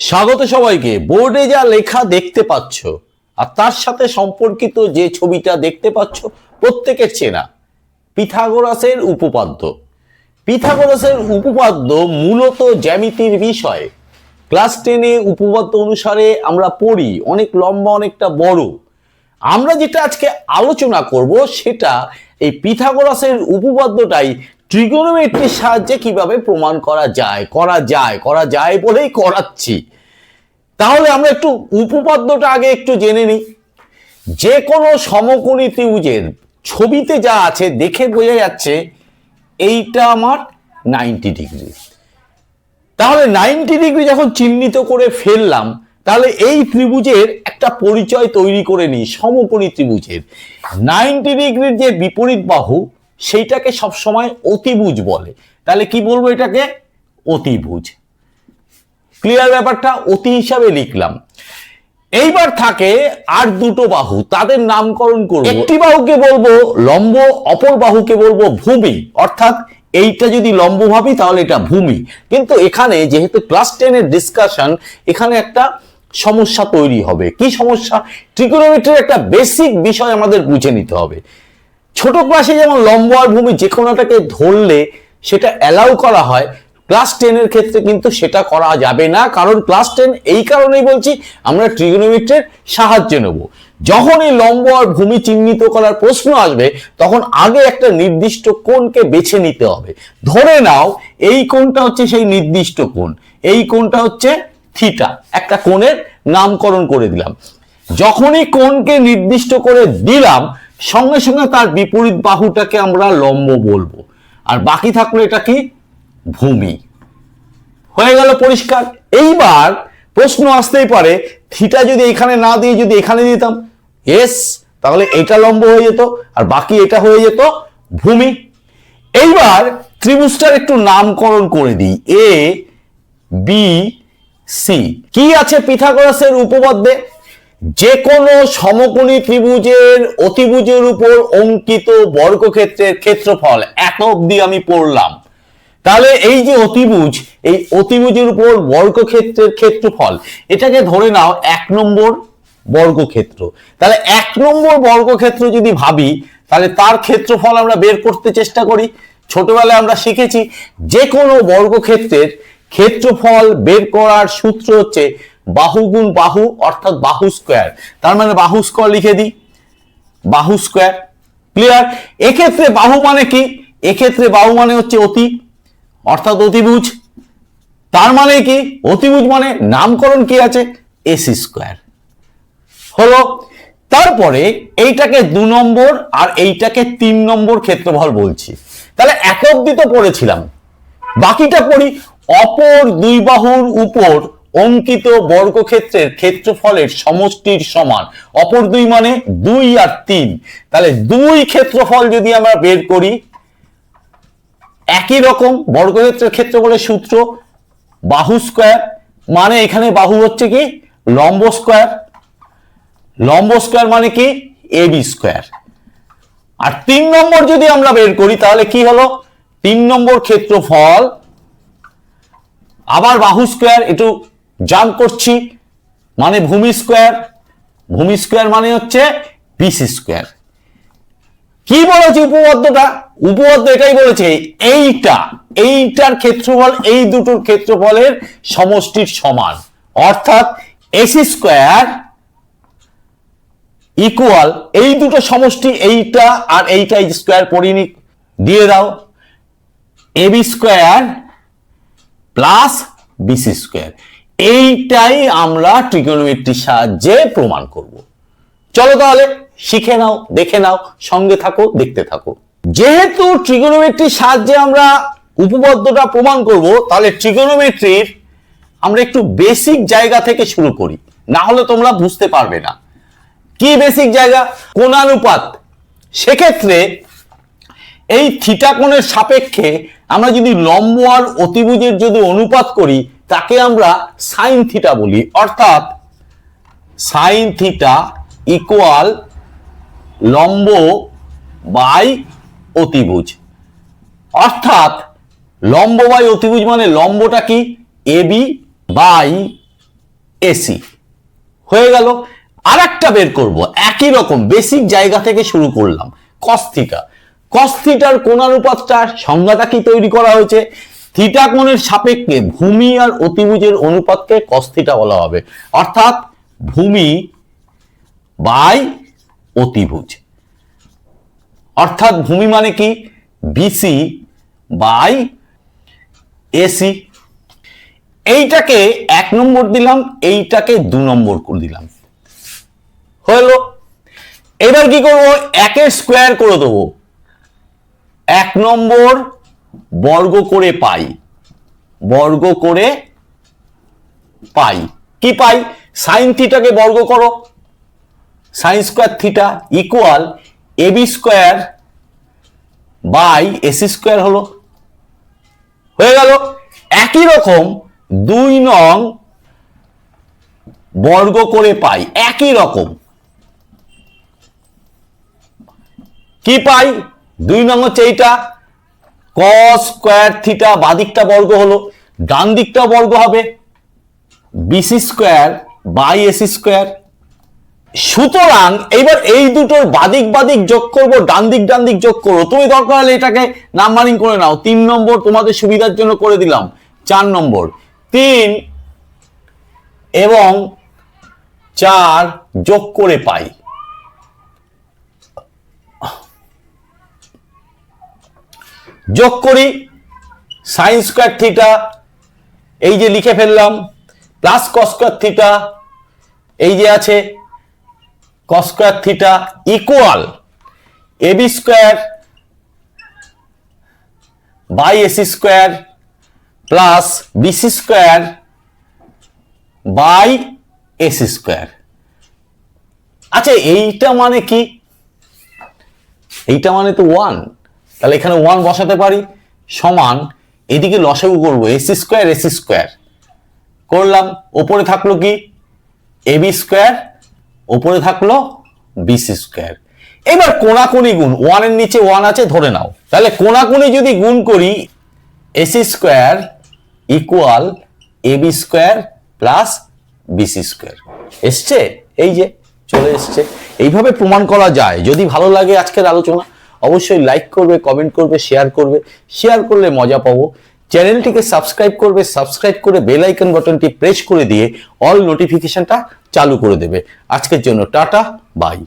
স্বাগত সবাইকে। বোর্ডে যা লেখা দেখতে পাচ্ছ, আর তার সাথে সম্পর্কিত যে ছবিটা দেখতে পাচ্ছ, প্রত্যেকের চেনা। পিথাগোরাসের উপপাদ্য। পিথাগোরাসের উপপাদ্য মূলত জ্যামিতির বিষয়। ক্লাস টেনে উপপাদ্য অনুসারে আমরা পড়ি, অনেক লম্বা, অনেকটা বড়। আমরা যেটা আজকে আলোচনা করব, সেটা এই পিথাগোরাসের উপপাদ্যটাই ট্রিগোনোমেট্রির সাহায্যে কীভাবে প্রমাণ করা যায় করা যায় করা যায় বলেই করাচ্ছি। তাহলে আমরা একটু উপপাদ্যটা আগে একটু জেনে নিই। যে কোনো সমকোণী ত্রিভুজের ছবিতে যা আছে দেখে বোঝা যাচ্ছে এইটা আমার নাইনটি ডিগ্রি। তাহলে নাইনটি ডিগ্রি যখন চিহ্নিত করে ফেললাম, তাহলে এই ত্রিভুজের একটা পরিচয় তৈরি করে নিই, সমকোণী ত্রিভুজের। নাইনটি ডিগ্রির যে বিপরীত বাহু সেইটাকে সবসময় অতিভুজ বলে। তাহলে কি বলব এটাকে? অতিভুজ। ক্লিয়ার ব্যাপারটা? অতি হিসাবে লিখলাম। এইবার থাকে আর দুটো বাহু, তাদের নামকরণ করব। একটি বাহুকে বলব লম্ব, অপর বাহুকে বলব ভূমি। অর্থাৎ এইটা যদি লম্ব ভাবি, তাহলে এটা ভূমি। কিন্তু এখানে যেহেতু ক্লাস টেনের ডিসকাশন এখানে একটা সমস্যা তৈরি হবে। কি সমস্যা? ট্রিকোনোমেট্রির একটা বেসিক বিষয় আমাদের বুঝে নিতে হবে। ছোট ক্লাসে যেমন লম্ব আর ভূমি যে কোনোটাকে ধরলে সেটা অ্যালাউ করা হয় ক্লাস টেনের ক্ষেত্রে কিন্তু সেটা করা যাবে না। কারণ ক্লাস টেন এই কারণেই বলছি, আমরা ট্রিগোনোমেট্রির সাহায্য নেব। যখন এই লম্ব আর ভূমি চিহ্নিত করার প্রশ্ন আসবে, তখন আগে একটা নির্দিষ্ট কোণকে বেছে নিতে হবে। ধরে নাও, এই কোণটা হচ্ছে সেই নির্দিষ্ট কোণ, এই কোণটা হচ্ছে থিটা একটা কোণের নামকরণ করে দিলাম। যখনই কোণকে নির্দিষ্ট করে দিলাম সঙ্গে সঙ্গে তার বিপরীত বাহুটাকে আমরা লম্ব বলব। আর বাকি থাকল এটা কি? ভূমি। হয়ে গেল পরিষ্কার। এইবার প্রশ্ন আসতেই পারে, থিটা যদি এখানে না দিয়ে যদি এখানে দিতাম এস তাহলে এটা লম্ব হয়ে যেত, আর বাকি এটা হয়ে যেত ভূমি। এইবার ত্রিভুজটার একটু নামকরণ করে দিই এ বি সি কি আছে পিথাগোরাসের উপপাদ্যে? যে কোনো সমকোণী ত্রিভুজের অতিভুজের উপর অঙ্কিত বর্গক্ষেত্রের ক্ষেত্রফল এত অব্দি আমি পড়লাম। তাহলে এই যে অতিভুজ, এই অতিভুজের উপর বর্গক্ষেত্রের ক্ষেত্রফল, এটাকে ধরে নাও এক নম্বর বর্গক্ষেত্র। তাহলে এক নম্বর বর্গক্ষেত্র যদি ভাবি, তাহলে তার ক্ষেত্রফল আমরা বের করতে চেষ্টা করি। ছোটবেলায় আমরা শিখেছি যে কোনো বর্গক্ষেত্রের ক্ষেত্রফল বের করার সূত্র হচ্ছে বাহু গুণ বাহু, অর্থাৎ বাহু স্কোয়ার তার মানে বাহু স্কোয়ার লিখে দিই। বাহু স্কোয়ার ক্লিয়ার এক্ষেত্রে বাহু মানে কি? এক্ষেত্রে বাহু মানে হচ্ছে অতি, অর্থাৎ অতিভুজ। তার মানে কি? অতিভুজ মানে নামকরণ কি আছে? এসি স্কোয়ার হলো, তারপরে এইটাকে দু নম্বর আর এইটাকে তিন নম্বর ক্ষেত্রফল বলছি। তাহলে এক অব্দি তো পড়েছিলাম। বাকিটা পড়ি অপর দুই বাহুর উপর অঙ্কিত বর্গক্ষেত্রের ক্ষেত্রফলের সমষ্টির সমান। অপর দুই মানে দুই আর তিন। তাহলে দুই ক্ষেত্রফল যদি আমরা বের করি, একই রকম বর্গক্ষেত্রের ক্ষেত্রফলের সূত্র, বাহু স্কোয়ার মানে এখানে বাহু হচ্ছে কি? লম্ব স্কোয়ার। লম্ব স্কোয়ার মানে কি? এ বি স্কোয়ার। আর তিন নম্বর যদি আমরা বের করি, তাহলে কি হলো? তিন নম্বর ক্ষেত্রফল, আবার বাহু স্কোয়ার, একটু জাম্প করছি মানে ভূমি স্কোয়ার। ভূমি স্কোয়ার মানে হচ্ছে বিসি স্কোয়ার। কি বলেছে উপপাদ্যটা? উপপাদ্য এটাই বলেছে, এইটা, এইটার ক্ষেত্রফল, এই দুটোর ক্ষেত্রফলের সমষ্টির সমান। অর্থাৎ এসি স্কোয়ার ইকুয়াল এই দুটো সমষ্টি, এইটা আর এইটা স্কোয়ার পরিনি দিয়ে দাও। AB square plus BC square. এইটাই আমরা ট্রিগোনোমেট্রির সাহায্যে প্রমাণ করব। চলো তাহলে শিখে নাও, দেখে নাও, সঙ্গে থাকো, দেখতে থাকো। যেহেতু ট্রিগোনোমেট্রির সাহায্যে আমরা উপপাদ্যটা প্রমাণ করব, তাহলে ট্রিগোনোমেট্রির আমরা একটু বেসিক জায়গা থেকে শুরু করি। না হলে তোমরা বুঝতে পারবে না। কি বেসিক জায়গা? কোণানুপাত। সেক্ষেত্রে এই থিটা কোণের সাপেক্ষে আমরা যদি লম্ব আর অতিভুজের যদি অনুপাত করি তাকে আমরা সাইন থিটা বলি। অর্থাৎ সাইন থিটা ইকুয়াল লম্ব বাই অতিভুজ। অর্থাৎ লম্ব বাই অতিভুজ মানে লম্বটা কি? এবি বাই এসি হয়ে গেল। আর একটা বের করব। একই রকম বেসিক জায়গা থেকে শুরু করলাম। কস্থিটা কস্থিটার কোণানুপাতটা সংজ্ঞাটা কি তৈরি করা হয়েছে? থিটা কোণের সাপেক্ষে ভূমি আর অতিভুজের অনুপাতকে কস্থিটা বলা হবে। অর্থাৎ ভূমি বাই অতিভুজ। অর্থাৎ ভূমি মানে কি? বিসি বাই এসি এইটাকে এক নম্বর দিলাম, এইটাকে দু নম্বর করে দিলাম। হলো এবার কি করব? একের স্কোয়ার করে দেবো। এক নম্বর বর্গ করে পাই। বর্গ করে পাই। কি পাই? সাইন থিটাকে বর্গ করো। Sine square theta equal AB square by AC square হলো। হয়ে গেল। একই রকম দুই নং বর্গ করে পাই। একই রকম। কি পাই? দুই নং হচ্ছে এইটা। কস স্কোয়ার থিটা বাদিকটা বর্গ হলো ডান দিকটা বর্গ হবে। BC square by AC square সুতরাং এইবার এই দুটোর বাদিক বাদিক যোগ করব ডান দিক ডান দিক যোগ করব। তুমি দরকার হলে এটাকে নাম্বারিং করে নাও। তিন নম্বর তোমাদের সুবিধার জন্য করে দিলাম, চার নম্বর। তিন এবং চার যোগ করে পাই। যোগ করি সাইন স্কোয়ার থিটা এই যে লিখে ফেললাম প্লাস কস্কোয়ার থিটা এই যে আছে cos square theta equal AB square by AC square plus BC square by AC square আচ্ছা এইটা মানে কি? এইটা মানে তো ওয়ান তাহলে এখানে ওয়ান বসাতে পারি সমান, এদিকে লসাগু করব এসি স্কোয়ার এসি স্কোয়ার করলাম, ওপরে থাকল কি? এবি স্কোয়ার ওপরে থাকল বিসি স্কোয়ার এবার কোনাকুনি গুণ ওয়ানের নিচে ওয়ান আছে, ধরে নাও। তাহলে কোনাকুনি যদি গুণ করি AC square equal AB square plus BC square এসছে? এই যে, চলে এসছে। এইভাবে প্রমাণ করা যায়। যদি ভালো লাগে আজকের আলোচনা অবশ্যই লাইক করবে কমেন্ট করবে শেয়ার করবে। শেয়ার করলে মজা পাবো। চ্যানেলটিকে সাবস্ক্রাইব করবে সাবস্ক্রাইব করে বেল আইকন বাটনটি প্রেস করে দিয়ে অল নোটিফিকেশনটা চালু করে দেবে। আজকের জন্য টাটা বাই